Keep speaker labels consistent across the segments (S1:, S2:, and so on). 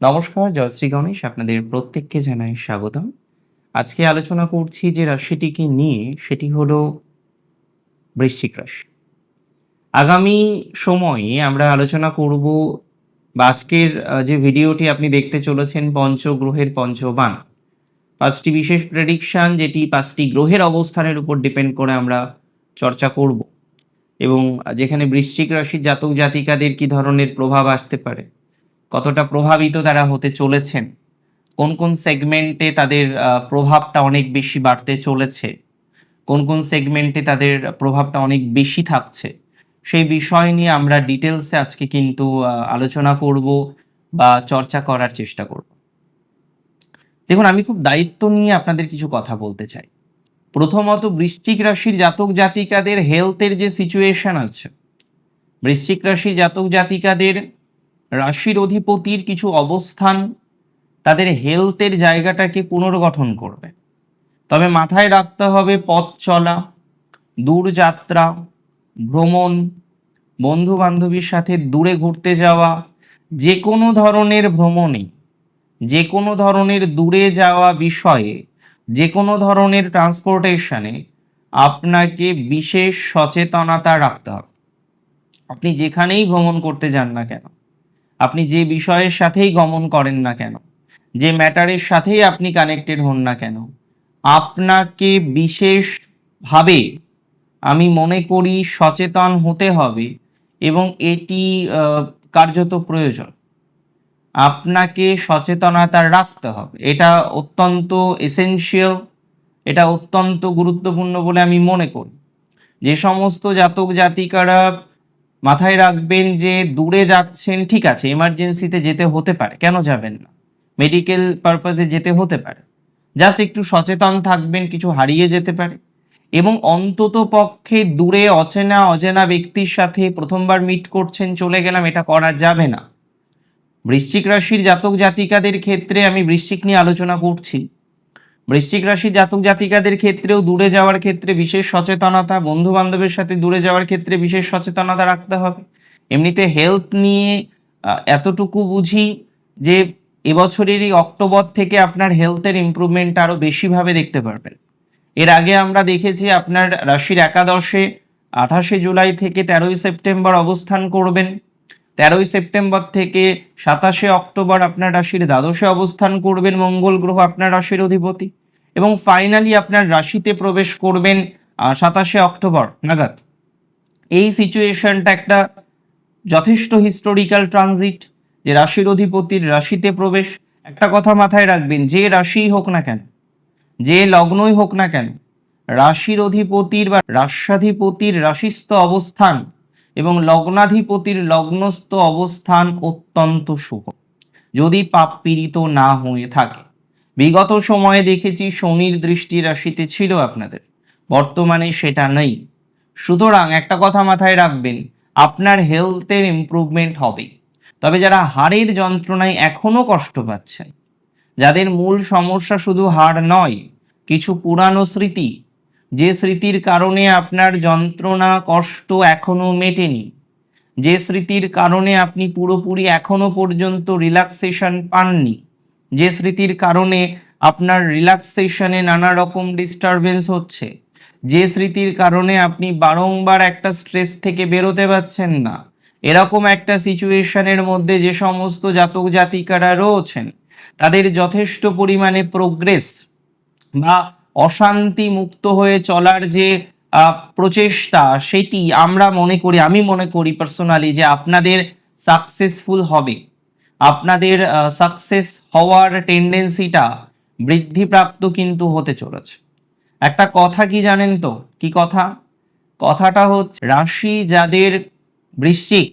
S1: নমস্কার জয়শ্রী গণেশ, আপনাদের প্রত্যেককে জানাই স্বাগতম। আজকে আলোচনা করছি যে রাশিটিকে নিয়ে, সেটি হলো বৃশ্চিক রাশি। আগামী সময়ে আমরা আলোচনা করব বা আজকের যে ভিডিওটি আপনি দেখতে চলেছেন, পঞ্চগ্রহের পঞ্চবান। পাঁচটি বিশেষ প্রেডিকশন যেটি পাঁচটি গ্রহের অবস্থানের উপর ডিপেন্ড করে আমরা চর্চা করব। এবং যেখানে বৃশ্চিক রাশির জাতক জাতিকাদের কি ধরনের প্রভাব আসতে পারে কতটা প্রভাবিত তারা হতে চলেছেন? কোন কোন সেগমেন্টে তাদের প্রভাবটা অনেক বেশি বাড়তে চলেছে? কোন কোন সেগমেন্টে তাদের প্রভাবটা অনেক বেশি থাকছে? সেই বিষয় নিয়ে আমরা ডিটেলসে আজকে কিন্তু আলোচনা করব বা চর্চা করার চেষ্টা করব। দেখুন, আমি খুব দায়িত্ব নিয়ে আপনাদের কিছু কথা বলতে চাই। প্রথমত বৃশ্চিক রাশির জাতক জাতিকাদের হেলথের যে সিচুয়েশন আছে, বৃশ্চিক রাশির জাতক জাতিকাদের রাশির অধিপতির কিছু অবস্থান তাদের হেলথের জায়গাটাকে পুনর্গঠন করবে। তবে মাথায় রাখতে হবে পথ চলা দূরযাত্রা ভ্রমণ বন্ধু বান্ধবীর সাথে দূরে ঘুরতে যাওয়া যে কোনো ধরনের ভ্রমণে যে কোনো ধরনের দূরে যাওয়া বিষয়ে যে কোনো ধরনের ট্রান্সপোর্টেশনে আপনাকে বিশেষ সচেতনতা রাখতে হবে। আপনি যেখানেই ভ্রমণ করতে যান না কেন আপনি যে বিষয়ের সাথেই গমন করেন না কেন, যে ম্যাটারের সাথেই আপনি কানেক্টেড হন না কেন, আপনাকে বিশেষভাবে আমি মনে করি সচেতন হতে হবে এবং এটি কার্যত প্রয়োজন। আপনাকে সচেতনতা রাখতে হবে। এটা অত্যন্ত এসেনশিয়াল এটা অত্যন্ত গুরুত্বপূর্ণ বলে আমি মনে করি। যে সমস্ত জাতক জাতিকারা মাথায় রাখবেন যে দূরে যাচ্ছেন, ঠিক আছে এমার্জেন্সিতে যেতে হতে পারে, কেন যাবেন না? মেডিকেল পারপাসে যেতে হতে পারে। জাস্ট একটু সচেতন থাকবেন, কিছু হারিয়ে যেতে পারে। এবং অন্তত পক্ষে দূরে অচেনা, অজেনা ব্যক্তির সাথে প্রথমবার মিট করছেন, চলে গেলাম, এটা করা যাবে না। বৃশ্চিক রাশির জাতক জাতিকাদের ক্ষেত্রে আমি বৃশ্চিক নিয়ে আলোচনা করছি। বৃশ্চিক রাশি জাতক জাতিকাদের ক্ষেত্রেও দূরে যাওয়ার ক্ষেত্রে বিশেষ সচেতনতা বন্ধু বান্ধবের সাথে দূরে যাওয়ার ক্ষেত্রে বিশেষ সচেতনতা রাখতে হবে। এমনিতে হেলথ নিয়ে এতটুকু বুঝি যে এবছরেরই অক্টোবর থেকে আপনার হেলথের ইমপ্রুভমেন্ট আরও বেশিভাবে দেখতে পারবেন। এর আগে আমরা দেখেছি আপনার রাশির একাদশে আঠাশে জুলাই থেকে তেরোই সেপ্টেম্বর অবস্থান করবেন। তেরোই সেপ্টেম্বর থেকে সাতাশে অক্টোবর আপনার রাশির দ্বাদশে অবস্থান করবেন। মঙ্গল গ্রহ আপনার রাশির অধিপতি। এবং ফাইনালি আপনার রাশিতে প্রবেশ করবেন সাতাশে অক্টোবর নাগাদ। এই সিচুয়েশনটা একটা যথেষ্ট হিস্টোরিক্যাল ট্রানজিট যে রাশির অধিপতির রাশিতে প্রবেশ। একটা কথা মাথায় রাখবেন, যে রাশিই হোক না কেন, যে লগ্নই হোক না কেন, রাশির অধিপতির বা রাষ্ট্রাধিপতির রাশিস্থ অবস্থান এবং লগ্নাধিপতির লগ্নস্থ অবস্থান অত্যন্ত শুভ। যদি পাপ পীড়িত না হয়ে থাকে বিগত সময়ে দেখেছি শনির দৃষ্টি রাশিতে ছিল আপনাদের। বর্তমানে সেটা নেই। সুতরাং একটা কথা মাথায় রাখবেন, আপনার হেলথের ইমপ্রুভমেন্ট হবে। তবে যারা হাড়ের যন্ত্রণায় এখনও কষ্ট পাচ্ছেন যাদের মূল সমস্যা শুধু হাড় নয়, কিছু পুরানো স্মৃতি, যে স্মৃতির কারণে আপনার যন্ত্রণা, কষ্ট এখনও মেটেনি, যে স্মৃতির কারণে আপনি পুরোপুরি এখনও পর্যন্ত রিল্যাক্সেশন পাননি যে স্মৃতির কারণে আপনার রিল্যাক্সেশনে নানা রকম ডিস্টারবেন্স হচ্ছে। যে স্মৃতির কারণে আপনি বারংবার একটা স্ট্রেস থেকে বেরোতে পারছেন না। এরকম একটা সিচুয়েশনের মধ্যে যে সমস্ত জাতক জাতিকারা রয়েছেন, তাদের যথেষ্ট পরিমাণে প্রোগ্রেস বা অশান্তি মুক্ত হয়ে চলার যে প্রচেষ্টা, সেটি আমরা মনে করি, আমি মনে করি পার্সোনালি যে আপনাদের সাকসেসফুল হবে। আপনাদের সাকসেস হওয়ার টেন্ডেন্সিটা বৃদ্ধিপ্রাপ্ত কিন্তু হতে চলেছে। একটা কথা কি জানেন তো? কি কথা? কথাটা হচ্ছে রাশি যাদের বৃশ্চিক,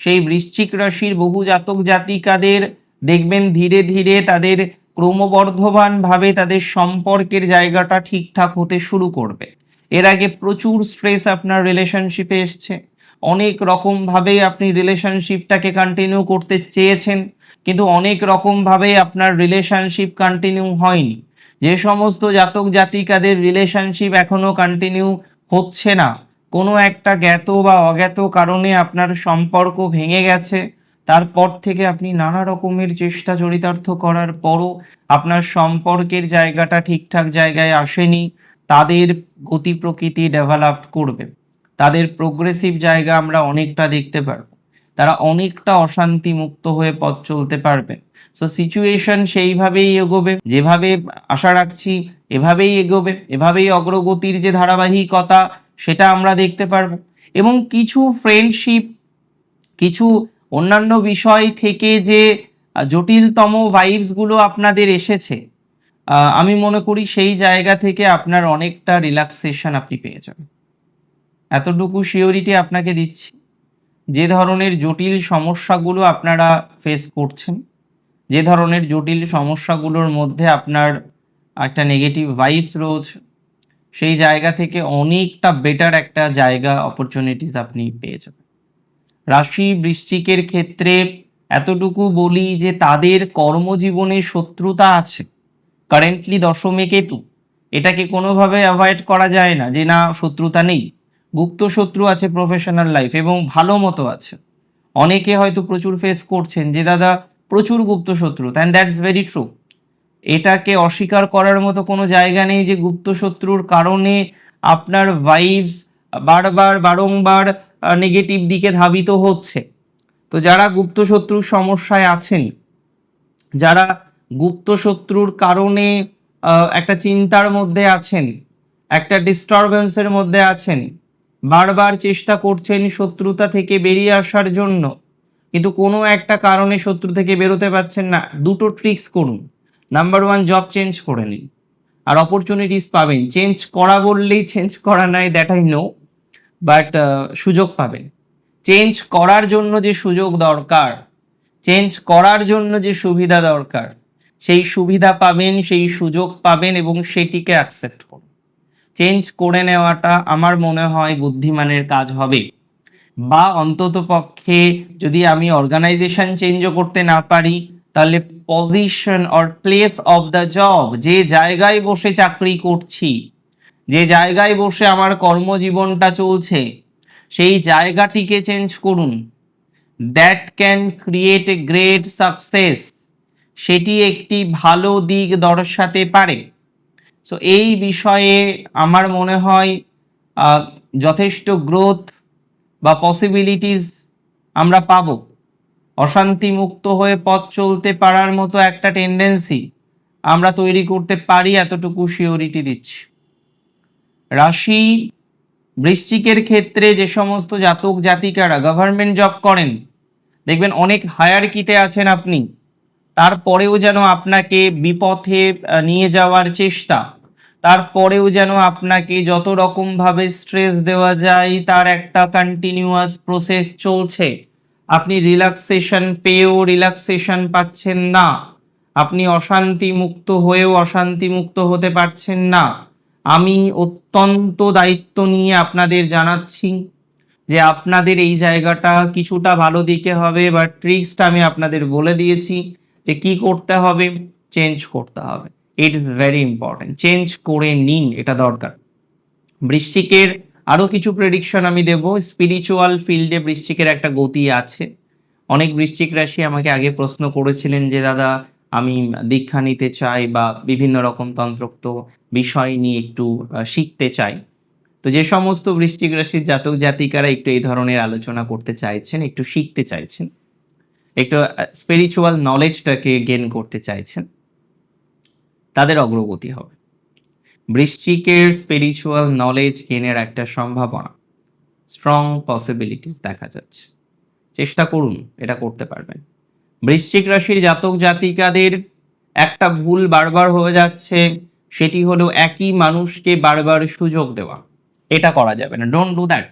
S1: সেই বৃশ্চিক রাশির বহু জাতক জাতিকাদের দেখবেন ধীরে ধীরে তাদের ক্রমবর্ধমান ভাবে তাদের সম্পর্কের জায়গাটা ঠিকঠাক হতে শুরু করবে। এর আগে প্রচুর স্ট্রেস আপনার রিলেশনশিপে এসছে। অনেক রকম ভাবে আপনি রিলেশনশিপটাকে কন্টিনিউ করতে চেয়েছেন, কিন্তু অনেক রকম ভাবে আপনার রিলেশনশিপ কন্টিনিউ হয়নি। যে সমস্ত জাতক জাতিকাদের রিলেশনশিপ এখনও কন্টিনিউ হচ্ছে না। কোনো একটা জ্ঞাত বা অজ্ঞাত কারণে আপনার সম্পর্ক ভেঙে গেছে। তারপর থেকে আপনি নানা রকমের চেষ্টা চরিতার্থ করার পরও আপনার সম্পর্কের জায়গাটা ঠিকঠাক জায়গায় আসেনি, তাদের গতি প্রকৃতি ডেভেলপ করবে। তাদের প্রোগ্রেসিভ জায়গা আমরা অনেকটা দেখতে পারব। তারা অনেকটা অশান্তি মুক্ত হয়ে পথ চলতে পারবেন সো সিচুয়েশন সেইভাবেই এগোবে। যেভাবে আশা রাখছি, এভাবেই এগোবে। এভাবেই অগ্রগতির যে ধারাবাহিকতা, সেটা আমরা দেখতে পারব। এবং কিছু ফ্রেন্ডশিপ কিছু অন্যান্য বিষয় থেকে যে জটিলতম ভাইবসগুলো আপনাদের এসেছে আমি মনে করি সেই জায়গা থেকে আপনার অনেকটা রিল্যাক্সেশন আপনি পেয়ে যাবেন। এতটুকু শিওরিটি আপনাকে দিচ্ছি। যে ধরনের জটিল সমস্যাগুলো আপনারা ফেস করছেন, যে ধরনের জটিল সমস্যাগুলোর মধ্যে আপনার একটা নেগেটিভ ভাইবস রয়েছে, সেই জায়গা থেকে অনেকটা বেটার একটা জায়গা অপরচুনিটিস আপনি পেয়ে যাবেন। রাশি বৃশ্চিকের ক্ষেত্রে এতটুকু বলি যে তাদের কর্মজীবনে শত্রুতা আছে। কারেন্টলি দশমে কেতু, এটাকে কোনোভাবে অ্যাভয়েড করা যায় না যে না, শত্রুতা নেই। গুপ্ত শত্রু আছে প্রফেশনাল লাইফ এবং ভালো মতো আছে। অনেকে হয়তো প্রচুর ফেস করছেন যে, দাদা, প্রচুর গুপ্ত শত্রু। অ্যান্ড দ্যাটস ভেরি ট্রু এটাকে অস্বীকার করার মতো কোনো জায়গা নেই যে, গুপ্ত শত্রুর কারণে আপনার ভাইবস বারবার, বারংবার নেগেটিভ দিকে ধাবিত হচ্ছে। তো যারা গুপ্ত শত্রুর সমস্যায় আছেন, যারা গুপ্ত শত্রুর কারণে একটা চিন্তার মধ্যে আছেন, একটা ডিস্টারবেন্সের মধ্যে আছেন বারবার চেষ্টা করছেন শত্রুতা থেকে বেরিয়ে আসার জন্য। কিন্তু কোনো একটা কারণে শত্রু থেকে বেরোতে পারছেন না। দুটো ট্রিক্স করুন। নাম্বার ওয়ান জব চেঞ্জ করে নিন। আর অপরচুনিটিস পাবেন। চেঞ্জ করা বললেই চেঞ্জ করা নাই দ্যাট আই নো বাট সুযোগ পাবেন। চেঞ্জ করার জন্য যে সুযোগ দরকার চেঞ্জ করার জন্য যে সুবিধা দরকার, সেই সুবিধা পাবেন, সেই সুযোগ পাবেন এবং সেটিকে অ্যাকসেপ্ট করুন। চেঞ্জ করে নেওয়াটা আমার মনে হয় বুদ্ধিমানের কাজ হবে। বা অন্তত পক্ষে যদি আমি অর্গানাইজেশন চেঞ্জও করতে না পারি, তাহলে position or place of the job যে জায়গায় বসে চাকরি করছি, যে জায়গায় বসে আমার কর্মজীবনটা চলছে, সেই জায়গাটিকে চেঞ্জ করুন। That can create a great success সেটি একটি ভালো দিক দর্শাতে পারে। সো এই বিষয়ে আমার মনে হয় যথেষ্ট গ্রোথ বা পসিবিলিটিস আমরা পাবো। অশান্তি মুক্ত হয়ে পথ চলতে পারার মতো একটা টেন্ডেন্সি আমরা তৈরি করতে পারি এতটুকু শিওরিটি দিচ্ছি। রাশি বৃশ্চিকের ক্ষেত্রে যে সমস্ত জাতক জাতিকারা গভর্নমেন্ট জব করেন, দেখবেন অনেক হায়ারকিতে আছেন আপনি, তারপরেও যেন আপনাকে বিপথে নিয়ে যাওয়ার চেষ্টা তারপরেও যেন আপনাকে যত রকম ভাবে স্ট্রেস দেওয়া যায়, তার একটা কন্টিনিউয়াস প্রসেস চলছে। আপনি রিল্যাক্সেশন পেয়েও রিল্যাক্সেশন পাচ্ছেন না। আপনি অশান্তি মুক্ত হয়েও অশান্তি মুক্ত হতে পারছেন না। আমি অত্যন্ত দায়িত্ব নিয়ে আপনাদের জানাচ্ছি যে আপনাদের এই জায়গাটা কিছুটা ভালো দিকে হবে বা ট্রিক্সটা আমি আপনাদের বলে দিয়েছি যে কি করতে হবে চেঞ্জ করতে হবে। It is very important change করে নিন, এটা দরকার। বৃশ্চিকের আরও কিছু প্রেডিকশন আমি দেব। স্পিরিচুয়াল ফিল্ডে বৃশ্চিকের একটা গতি আছে। অনেক বৃশ্চিক রাশি আমাকে আগে প্রশ্ন করেছিলেন যে, দাদা, আমি দীক্ষা নিতে চাই বা বিভিন্ন রকম তন্ত্রোক্ত বিষয় নিয়ে একটু শিখতে চাই। তো যে সমস্ত বৃষ্টিক রাশির জাতক জাতিকারা একটু এই ধরনের আলোচনা করতে চাইছেন, একটু শিখতে চাইছেন, একটু স্পিরিচুয়াল নলেজটাকে গেন করতে চাইছেন। তাদের অগ্রগতি হবে। বৃশ্চিকের স্পিরিচুয়াল নলেজ গেনের একটা সম্ভাবনা। স্ট্রং পসিবিলিটিস দেখা যাচ্ছে। চেষ্টা করুন, এটা করতে পারবেন। বৃশ্চিক রাশির জাতক জাতিকাদের একটা ভুল বারবার হয়ে যাচ্ছে, সেটি হলো একই মানুষকে বারবার সুযোগ দেওয়া। এটা করা যাবে না। ডোন্ট ডু দ্যাট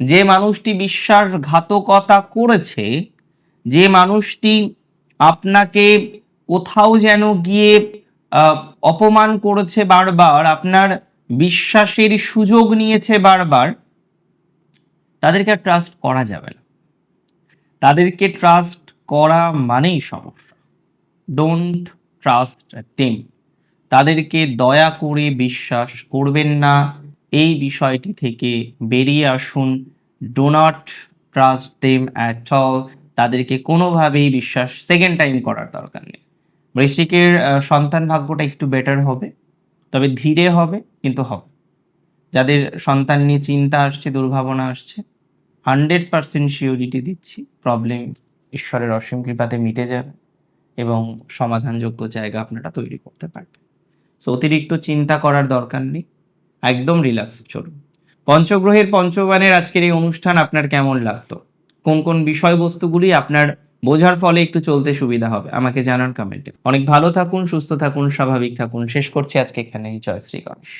S1: যে মানুষটি বিশ্বাসঘাতকতা করেছে, যে মানুষটি আপনাকে কোথাও যেন গিয়ে অপমান করেছে বারবার, আপনার বিশ্বাসের সুযোগ নিয়েছে বারবার, তাদেরকে আর ট্রাস্ট করা যাবে না। তাদেরকে ট্রাস্ট করা মানেই সমস্যা। ডোন্ট ট্রাস্ট দেম তাদেরকে দয়া করে বিশ্বাস করবেন না। এই বিষয়টি থেকে বেরিয়ে আসুন। Do not trust them at all তাদেরকে কোনোভাবেই বিশ্বাস সেকেন্ড টাইম করার দরকার নেই। বৃশ্চিকের সন্তান ভাগ্যটা একটু বেটার হবে। তবে ধীরে হবে, কিন্তু হবে। যাদের সন্তান নিয়ে চিন্তা আসছে, দুর্ভাবনা আসছে হান্ড্রেড পার্সেন্ট শিওরিটি দিচ্ছি প্রবলেম ঈশ্বরের অসীম কৃপাতে মিটে যাবে এবং সমাধানযোগ্য জায়গা আপনারা তৈরি করতে পারবেন। সো অতিরিক্ত চিন্তা করার দরকার নেই। একদম রিল্যাক্স চলুন। পঞ্চগ্রহের পঞ্চবানের আজকের এই অনুষ্ঠান আপনার কেমন লাগতো? কোন কোন বিষয়বস্তুগুলি আপনার বোঝার ফলে একটু চলতে সুবিধা হবে। আমাকে জানান কমেন্টে অনেক ভালো থাকুন, সুস্থ থাকুন, স্বাভাবিক থাকুন। শেষ করছি আজকে এখানেই। জয় শ্রী গণেশ।